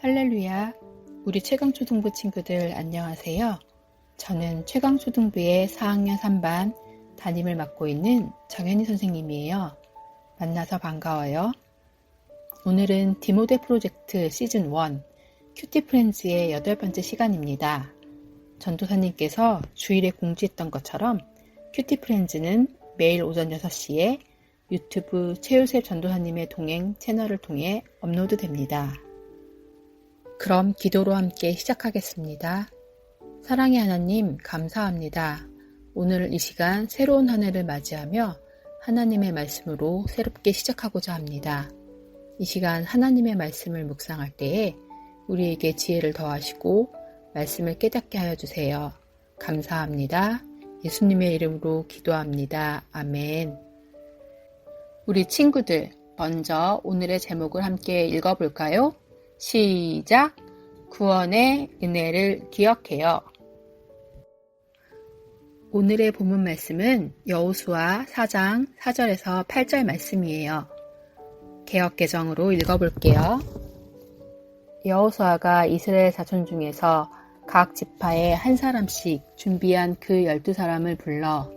할렐루야. 우리 최강초등부 친구들 안녕하세요. 저는 최강초등부의 4학년 3반 담임을 맡고 있는 정현희 선생님이에요. 만나서 반가워요. 오늘은 디모데 프로젝트 시즌 1 큐티 프렌즈의 여덟 번째 시간입니다. 전도사님께서 주일에 공지했던 것처럼 큐티 프렌즈는 매일 오전 6시에 유튜브 최요셉 전도사님의 동행 채널을 통해 업로드됩니다. 그럼 기도로 함께 시작하겠습니다. 사랑의 하나님, 감사합니다. 오늘 이 시간 새로운 한 해를 맞이하며 하나님의 말씀으로 새롭게 시작하고자 합니다. 이 시간 하나님의 말씀을 묵상할 때에 우리에게 지혜를 더하시고 말씀을 깨닫게 하여 주세요. 감사합니다. 예수님의 이름으로 기도합니다. 아멘. 우리 친구들, 먼저 오늘의 제목을 함께 읽어볼까요? 시작! 구원의 은혜를 기억해요. 오늘의 본문 말씀은 여호수아 4장 4절에서 8절 말씀이에요. 개혁 개정으로 읽어볼게요. 여호수아가 이스라엘 자손 중에서 각 지파에 한 사람씩 준비한 그 열두 사람을 불러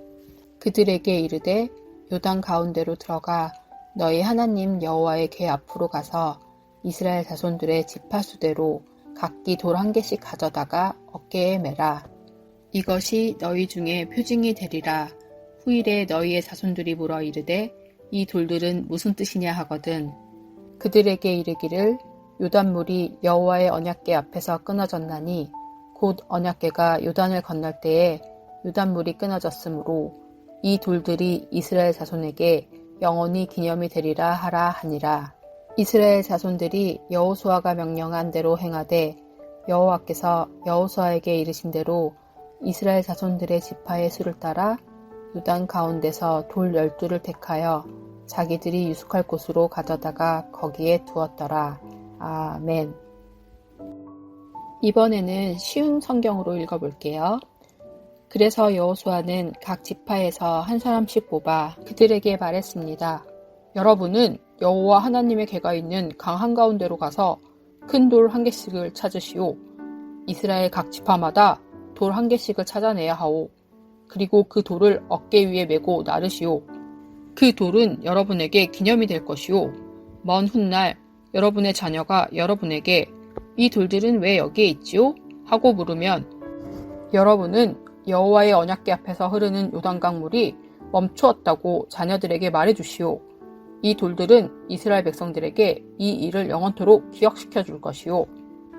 그들에게 이르되 요단 가운데로 들어가 너희 하나님 여호와의 궤 앞으로 가서 이스라엘 자손들의 지파수대로 각기 돌 한 개씩 가져다가 어깨에 매라. 이것이 너희 중에 표징이 되리라. 후일에 너희의 자손들이 물어 이르되 이 돌들은 무슨 뜻이냐 하거든. 그들에게 이르기를 요단물이 여호와의 언약궤 앞에서 끊어졌나니 곧 언약궤가 요단을 건널 때에 요단물이 끊어졌으므로 이 돌들이 이스라엘 자손에게 영원히 기념이 되리라 하라 하니라. 이스라엘 자손들이 여호수아가 명령한 대로 행하되 여호와께서 여호수아에게 이르신 대로 이스라엘 자손들의 지파의 수를 따라 유단 가운데서 돌 열두를 택하여 자기들이 유숙할 곳으로 가져다가 거기에 두었더라. 아멘. 이번에는 쉬운 성경으로 읽어볼게요. 그래서 여호수아는 각 지파에서 한 사람씩 뽑아 그들에게 말했습니다. 여러분은 여호와 하나님의 궤가 있는 강 한가운데로 가서 큰 돌 한 개씩을 찾으시오. 이스라엘 각 지파마다 돌 한 개씩을 찾아내야 하오. 그리고 그 돌을 어깨 위에 메고 나르시오. 그 돌은 여러분에게 기념이 될 것이오. 먼 훗날 여러분의 자녀가 여러분에게 이 돌들은 왜 여기에 있지요? 하고 물으면 여러분은 여호와의 언약궤 앞에서 흐르는 요단강 물이 멈추었다고 자녀들에게 말해 주시오. 이 돌들은 이스라엘 백성들에게 이 일을 영원토록 기억시켜 줄 것이요.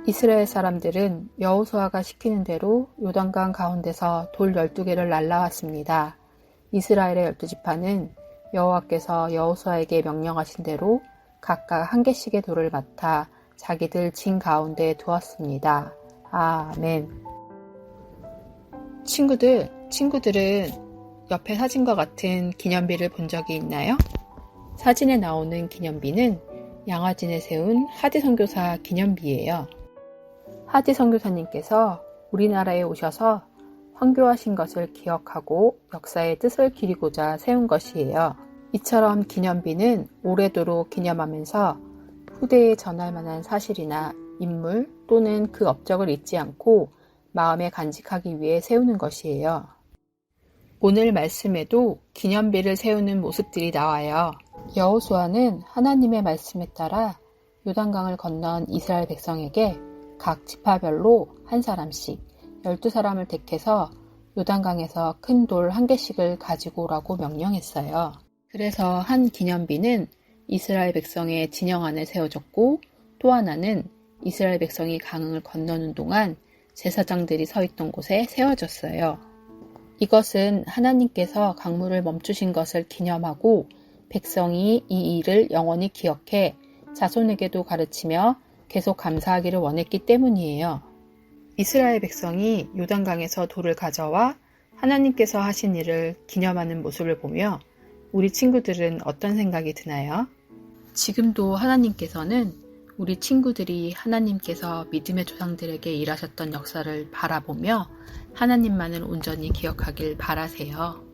이스라엘 사람들은 여호수아가 시키는 대로 요단강 가운데서 돌 12개를 날라왔습니다. 이스라엘의 열두 지파는 여호와께서 여호수아에게 명령하신 대로 각각 한 개씩의 돌을 맡아 자기들 진 가운데 두었습니다. 아멘. 친구들, 친구들은 옆에 사진과 같은 기념비를 본 적이 있나요? 사진에 나오는 기념비는 양화진에 세운 하디 선교사 기념비예요. 하디 선교사님께서 우리나라에 오셔서 선교하신 것을 기억하고 역사의 뜻을 기리고자 세운 것이에요. 이처럼 기념비는 오래도록 기념하면서 후대에 전할 만한 사실이나 인물 또는 그 업적을 잊지 않고 마음에 간직하기 위해 세우는 것이에요. 오늘 말씀에도 기념비를 세우는 모습들이 나와요. 여호수아는 하나님의 말씀에 따라 요단강을 건넌 이스라엘 백성에게 각 지파별로 한 사람씩 열두 사람을 택해서 요단강에서 큰 돌 한 개씩을 가지고 오라고 명령했어요. 그래서 한 기념비는 이스라엘 백성의 진영 안에 세워졌고 또 하나는 이스라엘 백성이 강을 건너는 동안 제사장들이 서 있던 곳에 세워졌어요. 이것은 하나님께서 강물을 멈추신 것을 기념하고 백성이 이 일을 영원히 기억해 자손에게도 가르치며 계속 감사하기를 원했기 때문이에요. 이스라엘 백성이 요단강에서 돌을 가져와 하나님께서 하신 일을 기념하는 모습을 보며 우리 친구들은 어떤 생각이 드나요? 지금도 하나님께서는 우리 친구들이 하나님께서 믿음의 조상들에게 일하셨던 역사를 바라보며 하나님만을 온전히 기억하길 바라세요.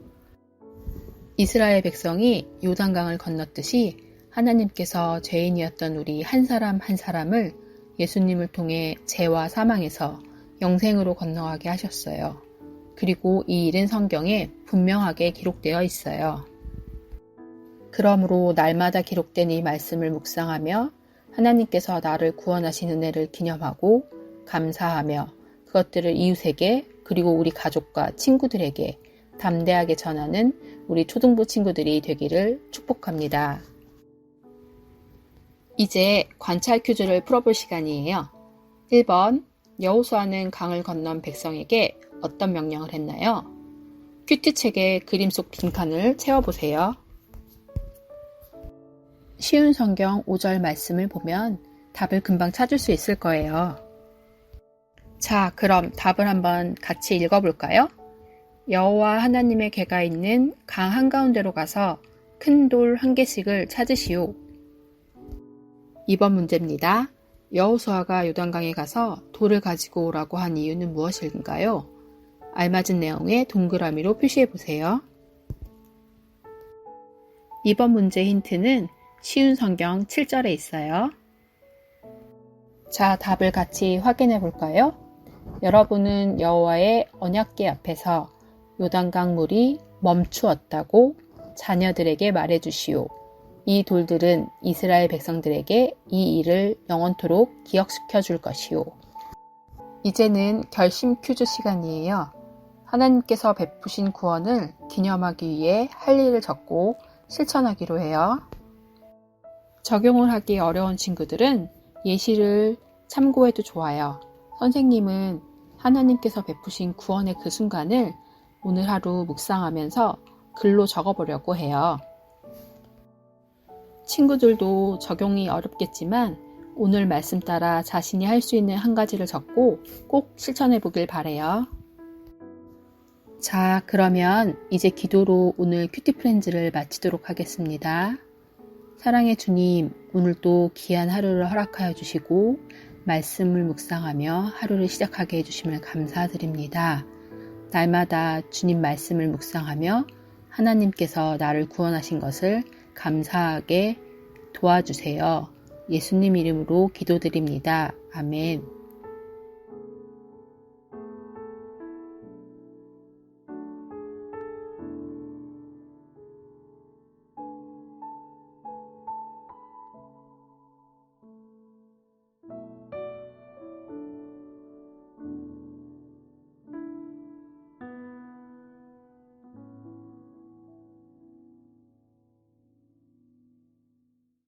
이스라엘 백성이 요단강을 건넜듯이 하나님께서 죄인이었던 우리 한 사람 한 사람을 예수님을 통해 죄와 사망에서 영생으로 건너가게 하셨어요. 그리고 이 일은 성경에 분명하게 기록되어 있어요. 그러므로 날마다 기록된 이 말씀을 묵상하며 하나님께서 나를 구원하신 은혜를 기념하고 감사하며 그것들을 이웃에게 그리고 우리 가족과 친구들에게 담대하게 전하는 우리 초등부 친구들이 되기를 축복합니다. 이제 관찰 퀴즈를 풀어볼 시간이에요. 1번 여호수아는 강을 건넌 백성에게 어떤 명령을 했나요? 큐티책의 그림 속 빈칸을 채워보세요. 쉬운 성경 5절 말씀을 보면 답을 금방 찾을 수 있을 거예요. 자, 그럼 답을 한번 같이 읽어볼까요? 여호와 하나님의 개가 있는 강 한가운데로 가서 큰 돌 한 개씩을 찾으시오. 2번 문제입니다. 여호수아가 요단강에 가서 돌을 가지고 오라고 한 이유는 무엇일까요? 알맞은 내용에 동그라미로 표시해 보세요. 2번 문제 힌트는 쉬운 성경 7절에 있어요. 자, 답을 같이 확인해 볼까요? 여러분은 여호와의 언약궤 앞에서 요단강 물이 멈추었다고 자녀들에게 말해 주시오. 이 돌들은 이스라엘 백성들에게 이 일을 영원토록 기억시켜 줄 것이오. 이제는 결심 퀴즈 시간이에요. 하나님께서 베푸신 구원을 기념하기 위해 할 일을 적고 실천하기로 해요. 적용을 하기 어려운 친구들은 예시를 참고해도 좋아요. 선생님은 하나님께서 베푸신 구원의 그 순간을 오늘 하루 묵상하면서 글로 적어보려고 해요. 친구들도 적용이 어렵겠지만 오늘 말씀 따라 자신이 할 수 있는 한 가지를 적고 꼭 실천해 보길 바래요. 자, 그러면 이제 기도로 오늘 큐티 프렌즈를 마치도록 하겠습니다. 사랑의 주님, 오늘도 귀한 하루를 허락하여 주시고 말씀을 묵상하며 하루를 시작하게 해주심을 감사드립니다. 날마다 주님 말씀을 묵상하며 하나님께서 나를 구원하신 것을 감사하게 도와주세요. 예수님 이름으로 기도드립니다. 아멘.